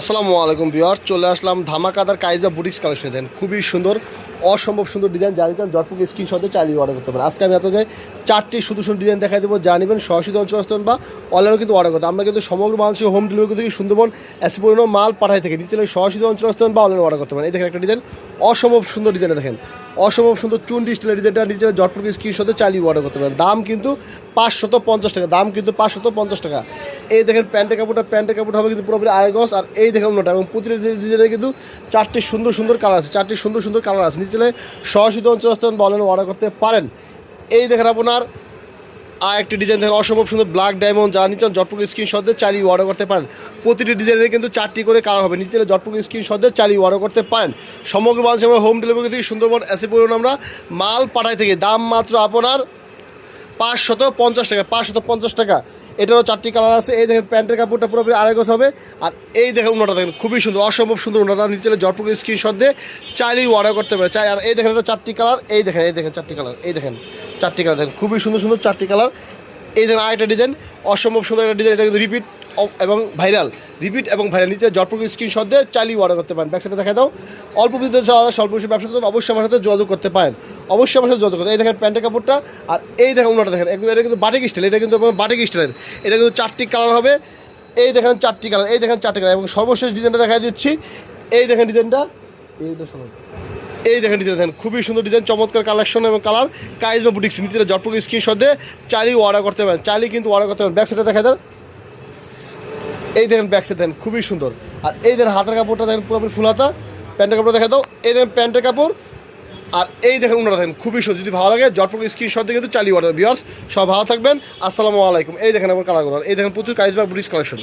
আসসালামু আলাইকুম বিয়ার চলে আসলাম ধামাকাদার কাইজা বুটিক্স কালেকশন দেন খুবই সুন্দর, অসম্ভব সুন্দর ডিজাইন জানি চান জটপুক স্ক্রিনশটে চালিয়ে অর্ডার করতে পারেন। আজকে আমি আপনাদের চারটি সুন্দর সুন্দর ডিজাইন দেখাই দেবো, যা নেবেন সরাসরি অঞ্চল আসতেন বা অনলাইনে কিন্তু অর্ডার করতে আমরা কিন্তু সমগ্র মানুষের হোম ডেলিভারি থেকে সুন্দরবন এসিপূর্ণ মাল পাঠাই থেকে নিচে সরাসরি অঞ্চল আসতেন বা অনলাইনে অর্ডার করতে পারেন। এই দেখেন একটা ডিজাইন অসম্ভব সুন্দর ডিজাইন দেখেন। অসম্ভব সুন্দর চুন ডিজিটাল ডিজাইনটা নিচে জটপুক স্ক্রিনশটে চালিয়ে অর্ডার করতে পারেন। দাম কিন্তু পাঁচশত পঞ্চাশ টাকা, দাম কিন্তু পাঁচশত পঞ্চাশ টাকা। এই দেখেন প্যান্টের কাপড়টা, প্যান্টের কাপড় হবে কিন্তু পুরোপুরি আয়গস আর এই দেখেন অন্যটা এবং প্রতিটা ডিজাইনে কিন্তু চারটি সুন্দর সুন্দর কালার আছে, চারটি সুন্দর সুন্দর কালার আছে। নিচে সহসিদ্ধ অঞ্চল আসতেন বলেন অর্ডার করতে পারেন। এই দেখেন আপনার, আর একটি ডিজাইন দেখেন, অসম্ভব সুন্দর ব্ল্যাক ডায়মন্ড যা নিচ্ছেন জটপুক স্ক্রিন সদ্যে চালিয়ে অর্ডার করতে পারেন। প্রতিটি ডিজাইনে কিন্তু চারটি করে কালার হবে। নিচে জটপুক স্ক্রিন সদ্যে চালিয়ে অর্ডার করতে পারেন। সমগ্র বাংলাদেশে আমরা হোম ডেলিভারি থেকে সুন্দরবন এসে পড়ুন আমরা মাল পাঠাই থেকে। দাম মাত্র আপনার পাঁচশত পঞ্চাশ টাকা, পাঁচশত পঞ্চাশ টাকা। এটারও চারটি কালার আছে। এই দেখেন প্যান্টের কাপড়টা পুরোপুরি আড়াই গোছ হবে। আর এই দেখেন উন্নটা দেখেন, খুবই সুন্দর, অসম্ভব সুন্দর উন্নটা। নিচে জটপুক স্ক্রিনশট দিয়ে চাইলেই অর্ডার করতে পারে। চাই, আর এই দেখেন এটা চারটি কালার। এই দেখেন এই দেখেন চারটি কালার। এই দেখেন, চারটি কালার দেখেন, খুবই সুন্দর সুন্দর চারটি কালার। এই যে আরেকটা ডিজাইন অসম্ভব সুন্দর একটা ডিজাইন এটা কিন্তু রিপিট এবং ভাইরাল রিপিট এবং ভাইরাল নিচে জটপুক স্ক্রিনশট দিয়ে চালিয়ে অর্ডার করতে পারেন। ব্যাকসাইডে দেখা দাও। অল্প বিদ্যুৎ স্বল্প বেশি ব্যবসা জন্য অবশ্যই আমার সাথে যোগাযোগ করতে পারেন। অবশ্যই আমার সাথে যোগাযোগ করতে এই দেখেন প্যান্টের কাপড়টা, আর এই দেখেন অন্যটা দেখেন। একদম, এটা কিন্তু বাটিক স্টাইল এটা কিন্তু বাটিক স্টাইলের এটা কিন্তু চারটি কালার হবে। এই দেখেন চারটি কালার এই দেখেন চারটি কালার এবং সর্বশেষ ডিজাইনটা দেখা দিচ্ছি। এই দেখেন ডিজাইনটা এই তো শোনো এই দেখেন ডিজাইন দেখেন, খুবই সুন্দর ডিজাইন চমৎকার কালেকশন এবং কালার কাইজ বা বুটিক্স নিতে জটপুর স্ক্রিনশট দিয়ে চালিয়ে অর্ডার করতে পারেন। চালিয়ে কিন্তু অর্ডার করতে পারেন। ব্যাক সাইডে দেখা দেন এই দেখেন ব্যাক সাইড দেখেন, খুবই সুন্দর। আর এই দেখেন হাতের কাপড়টা দেখেন, পুরোপুরি ফুল হাতা। প্যান্টের কাপড় দেখা দাও। এই দেখেন প্যান্টের কাপড়। আর এই দেখেন ওনারা দেখেন, খুবই সুন্দর। যদি ভালো লাগে জটপুর স্ক্রিনশট দিয়ে কিন্তু চালিয়ে অর্ডার বিয়ার্স সব ভালো থাকবেন। আসসালামু আলাইকুম। এই দেখেন আমার কালারগুলো এই দেখেন প্রচুর কাইজ বা বুটিক্স কালেকশন